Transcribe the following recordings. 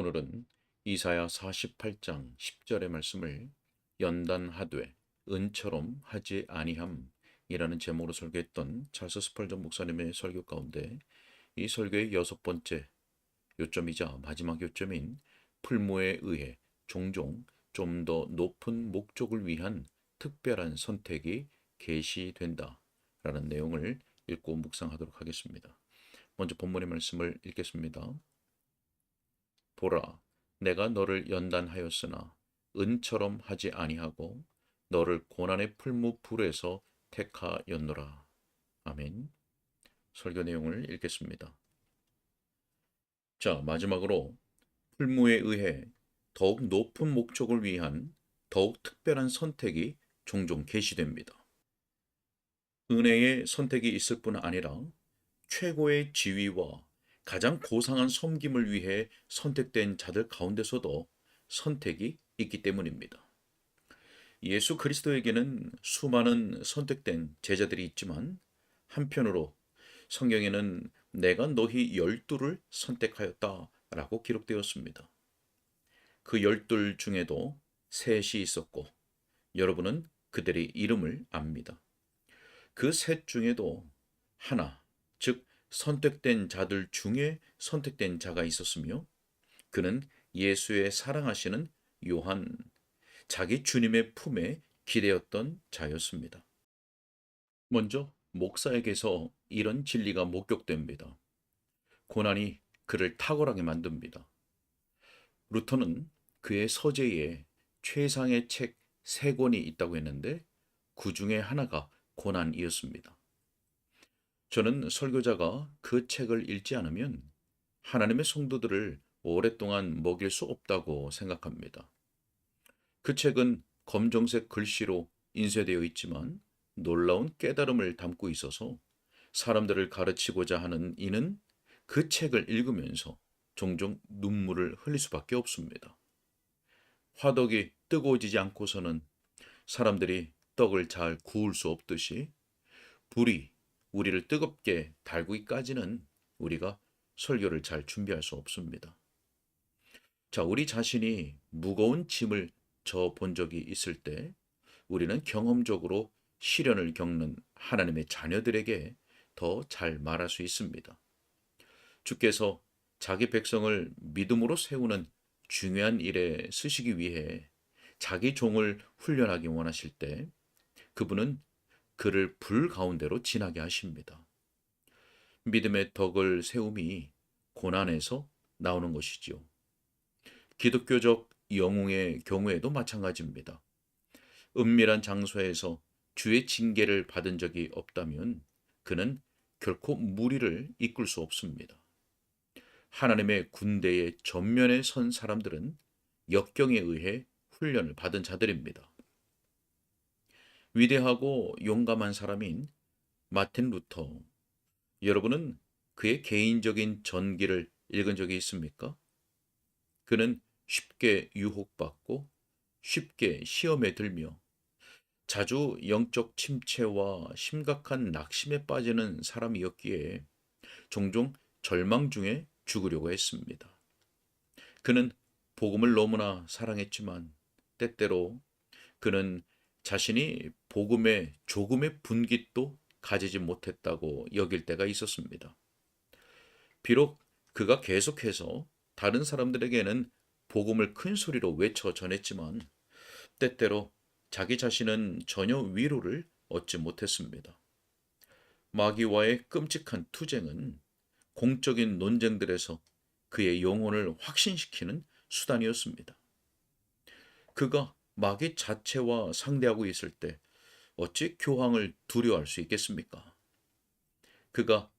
오늘은 이사야 48장 10절의 말씀을 연단하되 은처럼 하지 아니함이라는 제목으로 설교했던 찰스 스펄전 목사님의 설교 가운데 이 설교의 여섯 번째 요점이자 마지막 요점인 풀무에 의해 종종 좀 더 높은 목적을 위한 특별한 선택이 게시된다라는 내용을 읽고 묵상하도록 하겠습니다. 먼저 본문의 말씀을 읽겠습니다. 보라, 내가 너를 연단하였으나 은처럼 하지 아니하고 너를 고난의 풀무 불에서 택하였노라. 아멘. 설교 내용을 읽겠습니다. 자, 마지막으로 풀무에 의해 더욱 높은 목적을 위한 더욱 특별한 선택이 종종 게시됩니다. 은혜의 선택이 있을 뿐 아니라 최고의 지위와 가장 고상한 섬김을 위해 선택된 자들 가운데서도 선택이 있기 때문입니다. 예수 그리스도에게는 수많은 선택된 제자들이 있지만 한편으로 성경에는 내가 너희 열두를 선택하였다 라고 기록되었습니다. 그 열둘 중에도 셋이 있었고 여러분은 그들의 이름을 압니다. 그 셋 중에도 하나, 즉 선택된 자들 중에 선택된 자가 있었으며 그는 예수의 사랑하시는 요한, 자기 주님의 품에 기대었던 자였습니다. 먼저 목사에게서 이런 진리가 목격됩니다. 고난이 그를 탁월하게 만듭니다. 루터는 그의 서재에 최상의 책 세 권이 있다고 했는데 그 중에 하나가 고난이었습니다. 저는 설교자가 그 책을 읽지 않으면 하나님의 성도들을 오랫동안 먹일 수 없다고 생각합니다. 그 책은 검정색 글씨로 인쇄되어 있지만 놀라운 깨달음을 담고 있어서 사람들을 가르치고자 하는 이는 그 책을 읽으면서 종종 눈물을 흘릴 수밖에 없습니다. 화덕이 뜨거워지지 않고서는 사람들이 떡을 잘 구울 수 없듯이 불이 우리를 뜨겁게 달구기까지는 우리가 설교를 잘 준비할 수 없습니다. 자, 우리 자신이 무거운 짐을 져 본 적이 있을 때 우리는 경험적으로 시련을 겪는 하나님의 자녀들에게 더 잘 말할 수 있습니다. 주께서 자기 백성을 믿음으로 세우는 중요한 일에 쓰시기 위해 자기 종을 훈련하기 원하실 때 그분은 그를 불 가운데로 지나게 하십니다. 믿음의 덕을 세움이 고난에서 나오는 것이지요. 기독교적 영웅의 경우에도 마찬가지입니다. 은밀한 장소에서 주의 징계를 받은 적이 없다면 그는 결코 무리를 이끌 수 없습니다. 하나님의 군대의 전면에 선 사람들은 역경에 의해 훈련을 받은 자들입니다. 위대하고 용감한 사람인 마틴 루터. 여러분은 그의 개인적인 전기를 읽은 적이 있습니까? 그는 쉽게 유혹받고 쉽게 시험에 들며 자주 영적 침체와 심각한 낙심에 빠지는 사람이었기에 종종 절망 중에 죽으려고 했습니다. 그는 복음을 너무나 사랑했지만 때때로 그는 자신이 복음의 조금의 분깃도 가지지 못했다고 여길 때가 있었습니다. 비록 그가 계속해서 다른 사람들에게는 복음을 큰 소리로 외쳐 전했지만 때때로 자기 자신은 전혀 위로를 얻지 못했습니다. 마귀와의 끔찍한 투쟁은 공적인 논쟁들에서 그의 영혼을 확신시키는 수단이었습니다. 그가 마귀 자체와 상대하고 있을 때 어찌 교황을 두려워할 수 있겠습니까? 그가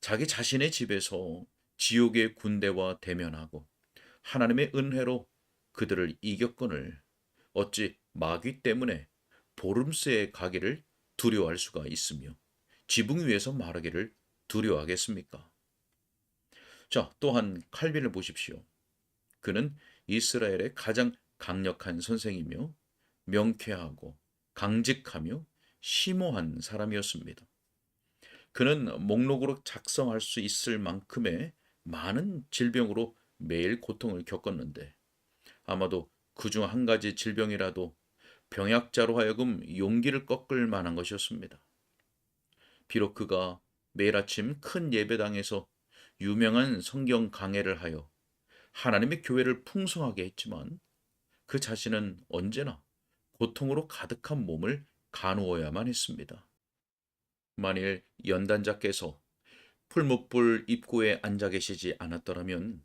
자기 자신의 집에서 지옥의 군대와 대면하고 하나님의 은혜로 그들을 이겼건을 어찌 마귀 때문에 보름새에 가기를 두려워할 수가 있으며 지붕 위에서 말하기를 두려워하겠습니까? 자, 또한 칼빈을 보십시오. 그는 이스라엘의 가장 강력한 선생이며 명쾌하고 강직하며 심오한 사람이었습니다. 그는 목록으로 작성할 수 있을 만큼의 많은 질병으로 매일 고통을 겪었는데 아마도 그 중 한 가지 질병이라도 병약자로 하여금 용기를 꺾을 만한 것이었습니다. 비록 그가 매일 아침 큰 예배당에서 유명한 성경 강해를 하여 하나님의 교회를 풍성하게 했지만 그 자신은 언제나 고통으로 가득한 몸을 가누어야만 했습니다. 만일 연단자께서 풀무불 입구에 앉아 계시지 않았더라면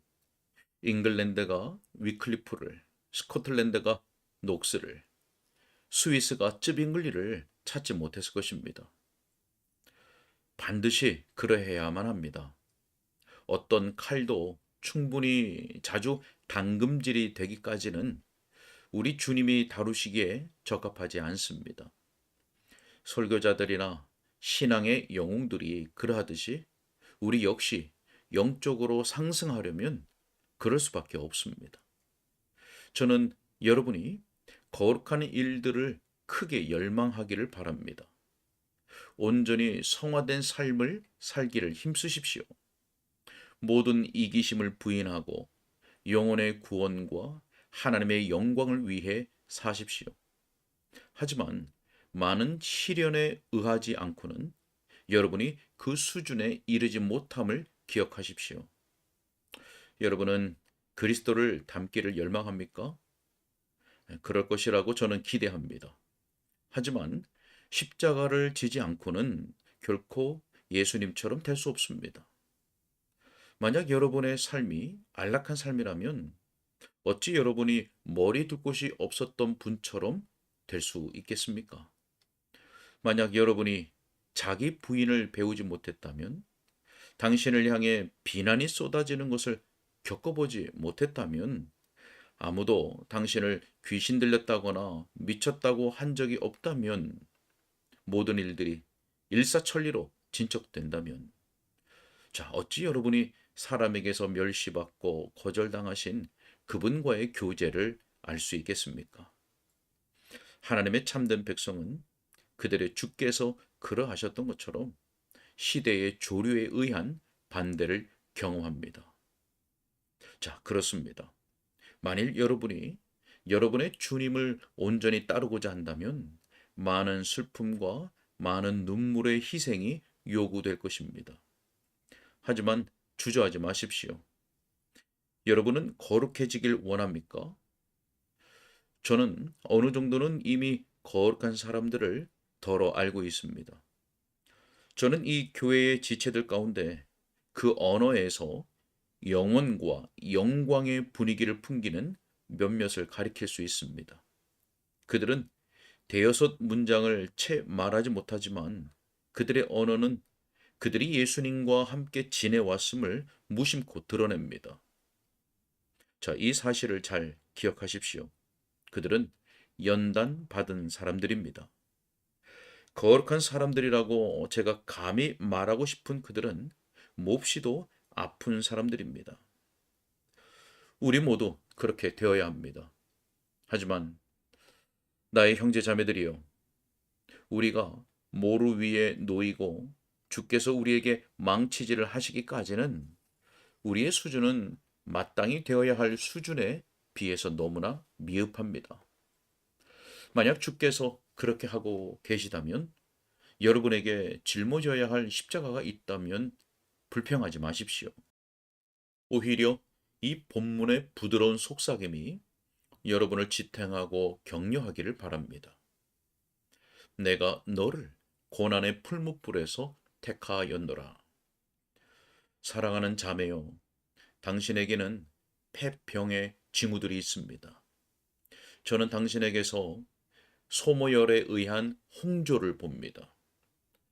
잉글랜드가 위클리프를, 스코틀랜드가 녹스를, 스위스가 쯔빙글리를 찾지 못했을 것입니다. 반드시 그러해야만 합니다. 어떤 칼도 충분히 자주 당금질이 되기까지는 우리 주님이 다루시기에 적합하지 않습니다. 설교자들이나 신앙의 영웅들이 그러하듯이 우리 역시 영적으로 상승하려면 그럴 수밖에 없습니다. 저는 여러분이 거룩한 일들을 크게 열망하기를 바랍니다. 온전히 성화된 삶을 살기를 힘쓰십시오. 모든 이기심을 부인하고 영혼의 구원과 하나님의 영광을 위해 사십시오. 하지만 많은 시련에 의하지 않고는 여러분이 그 수준에 이르지 못함을 기억하십시오. 여러분은 그리스도를 닮기를 열망합니까? 그럴 것이라고 저는 기대합니다. 하지만 십자가를 지지 않고는 결코 예수님처럼 될 수 없습니다. 만약 여러분의 삶이 안락한 삶이라면 어찌 여러분이 머리 둘 곳이 없었던 분처럼 될 수 있겠습니까? 만약 여러분이 자기 부인을 배우지 못했다면, 당신을 향해 비난이 쏟아지는 것을 겪어보지 못했다면, 아무도 당신을 귀신 들렸다거나 미쳤다고 한 적이 없다면, 모든 일들이 일사천리로 진척된다면, 자, 어찌 여러분이 사람에게서 멸시받고 거절당하신 그분과의 교제를 알 수 있겠습니까? 하나님의 참된 백성은 그들의 주께서 그러하셨던 것처럼 시대의 조류에 의한 반대를 경험합니다. 자, 그렇습니다. 만일 여러분이 여러분의 주님을 온전히 따르고자 한다면 많은 슬픔과 많은 눈물의 희생이 요구될 것입니다. 하지만 주저하지 마십시오. 여러분은 거룩해지길 원합니까? 저는 어느 정도는 이미 거룩한 사람들을 덜어 알고 있습니다. 저는 이 교회의 지체들 가운데 그 언어에서 영원과 영광의 분위기를 풍기는 몇몇을 가리킬 수 있습니다. 그들은 대여섯 문장을 채 말하지 못하지만 그들의 언어는 그들이 예수님과 함께 지내왔음을 무심코 드러냅니다. 자, 이 사실을 잘 기억하십시오. 그들은 연단 받은 사람들입니다. 거룩한 사람들이라고 제가 감히 말하고 싶은 그들은 몹시도 아픈 사람들입니다. 우리 모두 그렇게 되어야 합니다. 하지만 나의 형제 자매들이여, 우리가 모루 위에 놓이고 주께서 우리에게 망치질을 하시기까지는 우리의 수준은 마땅히 되어야 할 수준에 비해서 너무나 미흡합니다. 만약 주께서 그렇게 하고 계시다면 여러분에게 짊어져야 할 십자가가 있다면 불평하지 마십시오. 오히려 이 본문의 부드러운 속삭임이 여러분을 지탱하고 격려하기를 바랍니다. 내가 너를 고난의 풀무불에서 택하였노라. 사랑하는 자매요, 당신에게는 폐병의 징후들이 있습니다. 저는 당신에게서 소모열에 의한 홍조를 봅니다.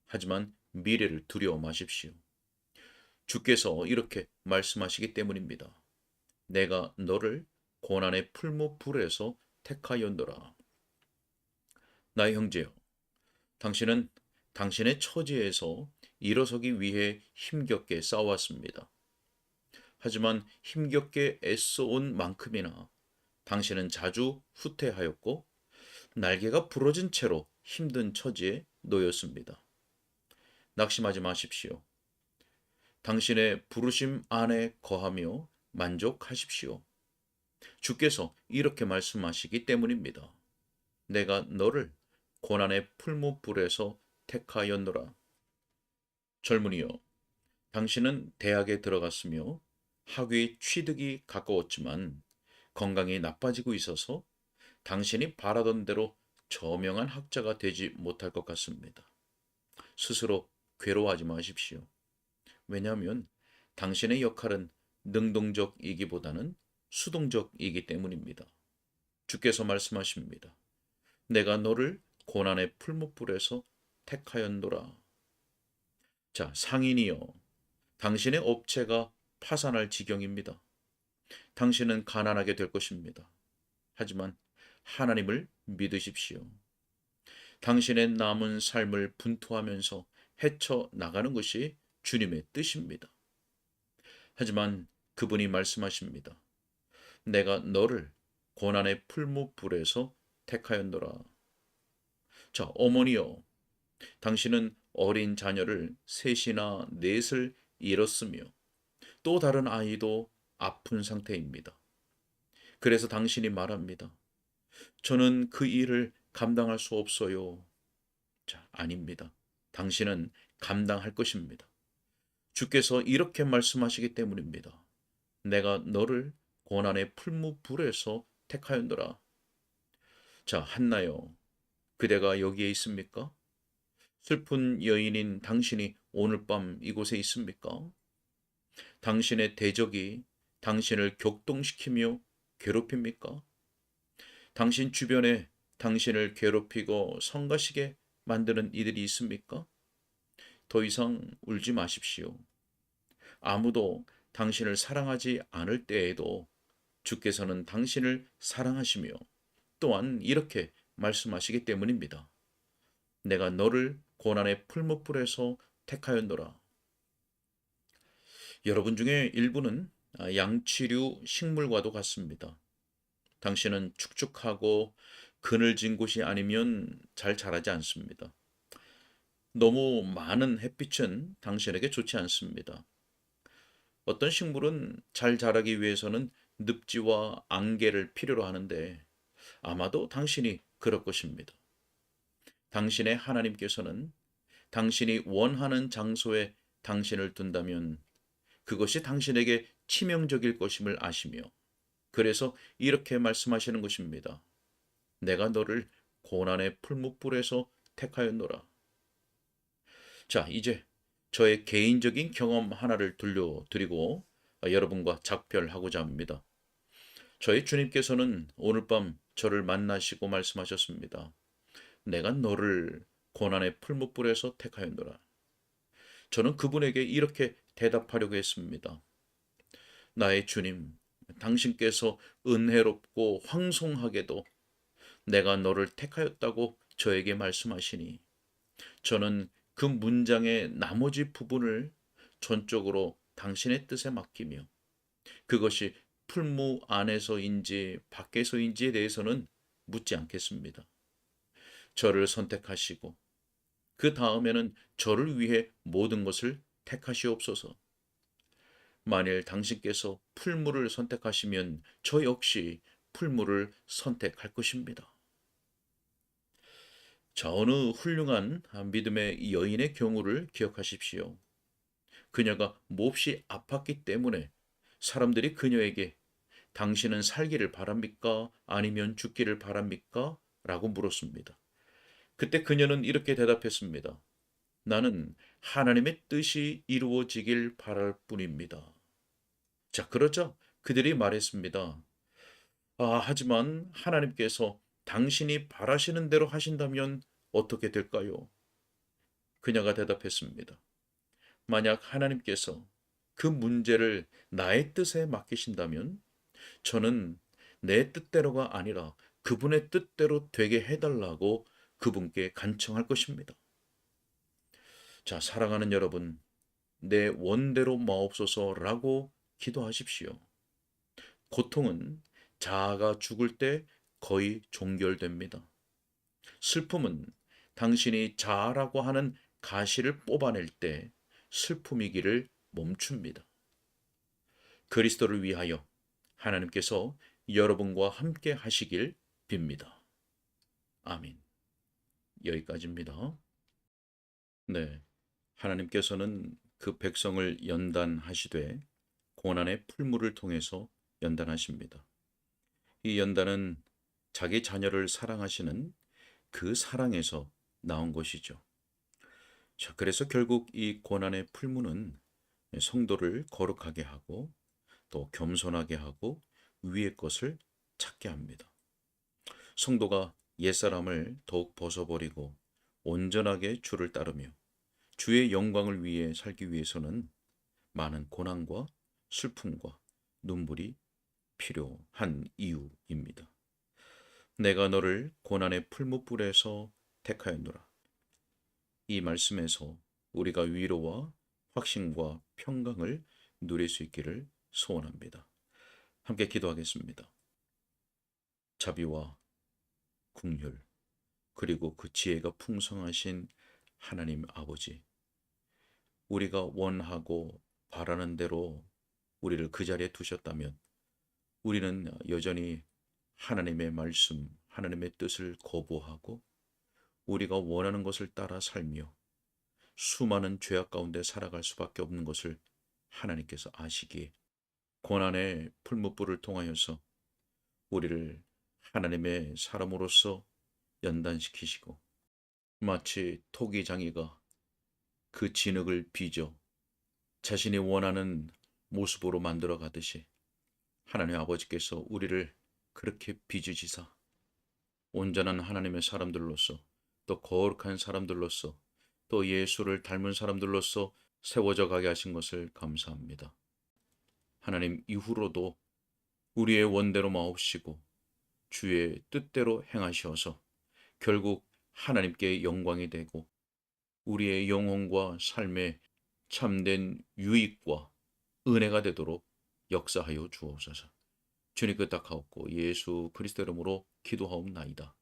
하지만 미래를 두려워 마십시오. 주께서 이렇게 말씀하시기 때문입니다. 내가 너를 고난의 풀무 불에서 택하였노라. 나의 형제여, 당신은 당신의 처지에서 일어서기 위해 힘겹게 싸웠습니다. 하지만 힘겹게 애써온 만큼이나 당신은 자주 후퇴하였고 날개가 부러진 채로 힘든 처지에 놓였습니다. 낙심하지 마십시오. 당신의 부르심 안에 거하며 만족하십시오. 주께서 이렇게 말씀하시기 때문입니다. 내가 너를 고난의 풀무불에서 택하였노라. 젊은이여, 당신은 대학에 들어갔으며 학위 취득이 가까웠지만 건강이 나빠지고 있어서 당신이 바라던 대로 저명한 학자가 되지 못할 것 같습니다. 스스로 괴로워하지 마십시오. 왜냐하면 당신의 역할은 능동적이기보다는 수동적이기 때문입니다. 주께서 말씀하십니다. 내가 너를 고난의 풀무불에서 택하였노라. 자, 상인이여, 당신의 업체가 파산할 지경입니다. 당신은 가난하게 될 것입니다. 하지만 하나님을 믿으십시오. 당신의 남은 삶을 분투하면서 헤쳐 나가는 것이 주님의 뜻입니다. 하지만 그분이 말씀하십니다. 내가 너를 고난의 풀무불에서 택하였노라. 자, 어머니여, 당신은 어린 자녀를 셋이나 넷을 잃었으며 또 다른 아이도 아픈 상태입니다. 그래서 당신이 말합니다. 저는 그 일을 감당할 수 없어요. 자, 아닙니다. 당신은 감당할 것입니다. 주께서 이렇게 말씀하시기 때문입니다. 내가 너를 고난의 풀무불에서 택하였노라. 자, 한나요. 그대가 여기에 있습니까? 슬픈 여인인 당신이 오늘 밤 이곳에 있습니까? 당신의 대적이 당신을 격동시키며 괴롭힙니까? 당신 주변에 당신을 괴롭히고 성가시게 만드는 이들이 있습니까? 더 이상 울지 마십시오. 아무도 당신을 사랑하지 않을 때에도 주께서는 당신을 사랑하시며 또한 이렇게 말씀하시기 때문입니다. 내가 너를 고난의 풀무불에서 택하였노라. 여러분 중에 일부는 양치류 식물과도 같습니다. 당신은 축축하고 그늘진 곳이 아니면 잘 자라지 않습니다. 너무 많은 햇빛은 당신에게 좋지 않습니다. 어떤 식물은 잘 자라기 위해서는 늪지와 안개를 필요로 하는데 아마도 당신이 그럴 것입니다. 당신의 하나님께서는 당신이 원하는 장소에 당신을 둔다면 그것이 당신에게 치명적일 것임을 아시며 그래서 이렇게 말씀하시는 것입니다. 내가 너를 고난의 풀무불에서 택하였노라. 자, 이제 저의 개인적인 경험 하나를 들려드리고 여러분과 작별하고자 합니다. 저희 주님께서는 오늘 밤 저를 만나시고 말씀하셨습니다. 내가 너를 고난의 풀무불에서 택하였노라. 저는 그분에게 이렇게 대답하려고 했습니다. 나의 주님, 당신께서 은혜롭고 황송하게도 내가 너를 택하였다고 저에게 말씀하시니 저는 그 문장의 나머지 부분을 전적으로 당신의 뜻에 맡기며 그것이 풀무 안에서인지 밖에서인지에 대해서는 묻지 않겠습니다. 저를 선택하시고 그 다음에는 저를 위해 모든 것을 택하시옵소서. 만일 당신께서 풀무를 선택하시면 저 역시 풀무를 선택할 것입니다. 자, 어느 훌륭한 믿음의 여인의 경우를 기억하십시오. 그녀가 몹시 아팠기 때문에 사람들이 그녀에게 당신은 살기를 바랍니까? 아니면 죽기를 바랍니까? 라고 물었습니다. 그때 그녀는 이렇게 대답했습니다. 나는 하나님의 뜻이 이루어지길 바랄 뿐입니다. 자, 그러자 그들이 말했습니다. 아, 하지만 하나님께서 당신이 바라시는 대로 하신다면 어떻게 될까요? 그녀가 대답했습니다. 만약 하나님께서 그 문제를 나의 뜻에 맡기신다면 저는 내 뜻대로가 아니라 그분의 뜻대로 되게 해달라고 그분께 간청할 것입니다. 자, 사랑하는 여러분, 내 원대로 마옵소서라고 기도하십시오. 고통은 자아가 죽을 때 거의 종결됩니다. 슬픔은 당신이 자아라고 하는 가시를 뽑아낼 때 슬픔이기를 멈춥니다. 그리스도를 위하여 하나님께서 여러분과 함께 하시길 빕니다. 아멘. 여기까지입니다. 네. 하나님께서는 그 백성을 연단하시되 고난의 풀물을 통해서 연단하십니다. 이 연단은 자기 자녀를 사랑하시는 그 사랑에서 나온 것이죠. 자, 그래서 결국 이 고난의 풀무는 성도를 거룩하게 하고 또 겸손하게 하고 위의 것을 찾게 합니다. 성도가 옛사람을 더욱 벗어버리고 온전하게 주를 따르며 주의 영광을 위해 살기 위해서는 많은 고난과 슬픔과 눈물이 필요한 이유입니다. 내가 너를 고난의 풀무불에서 택하였노라. 이 말씀에서 우리가 위로와 확신과 평강을 누릴 수 있기를 소원합니다. 함께 기도하겠습니다. 자비와 국률 그리고 그 지혜가 풍성하신 하나님 아버지. 우리가 원하고 바라는 대로 우리를 그 자리에 두셨다면 우리는 여전히 하나님의 말씀, 하나님의 뜻을 거부하고 우리가 원하는 것을 따라 살며 수많은 죄악 가운데 살아갈 수밖에 없는 것을 하나님께서 아시기에 고난의 풀무불을 통하여서 우리를 하나님의 사람으로서 연단시키시고 마치 토기장이가 그 진흙을 빚어 자신이 원하는 모습으로 만들어 가듯이 하나님 아버지께서 우리를 그렇게 빚으시사 온전한 하나님의 사람들로서 또 거룩한 사람들로서 또 예수를 닮은 사람들로서 세워져 가게 하신 것을 감사합니다. 하나님 이후로도 우리의 원대로 마옵시고 주의 뜻대로 행하셔서 결국 하나님께 영광이 되고 우리의 영혼과 삶의 참된 유익과 은혜가 되도록 역사하여 주옵소서. 주님 끄딱하옵고 예수 그리스도 이름으로 기도하옵나이다.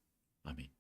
아멘.